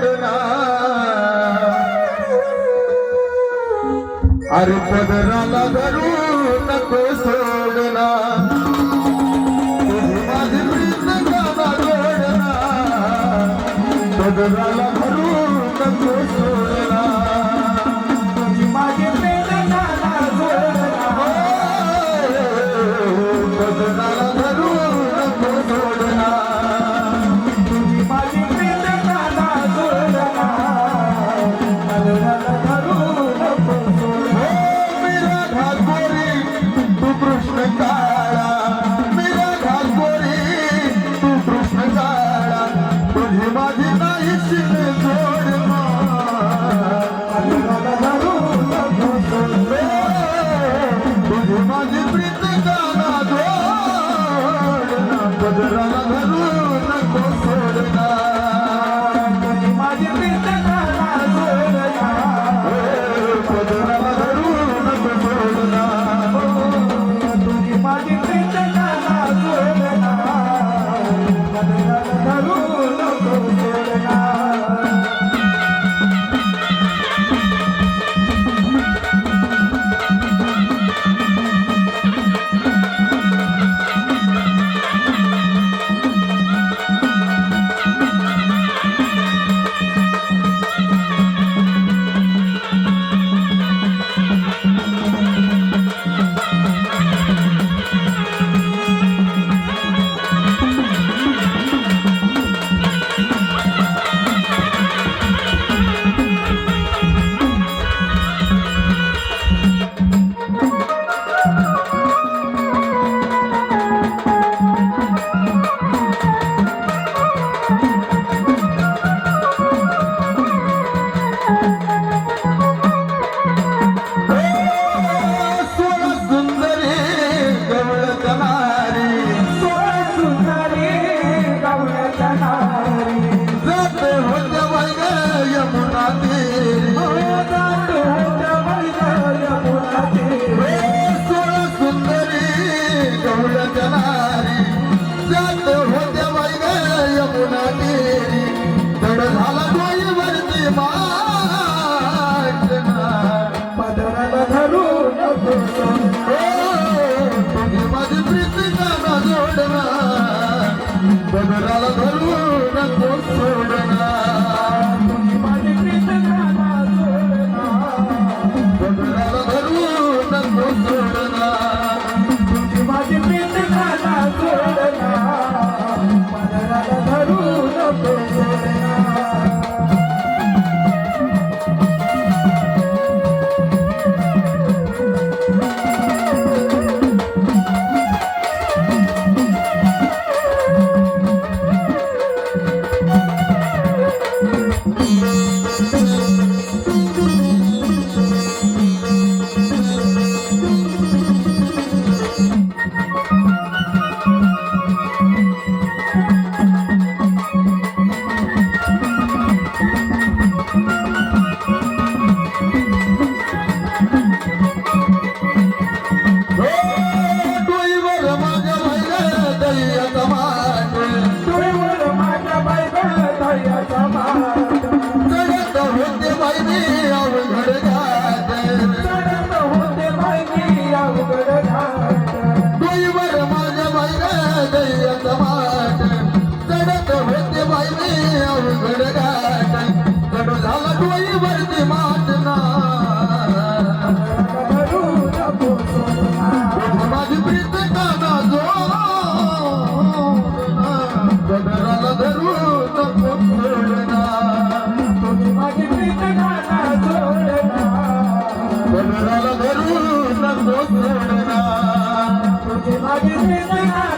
सोडणार अरे पदराला धरू नको सोडना पदराला धरू नको सोडणार माझी प्रीती कामा जोडना बदराला धरून नको सोडना माझी प्रीती कामा जोडना बदराला धरून माझी Preeti ai, ai, ai. Madre de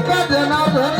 एका जनार्दनी विनविन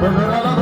Pero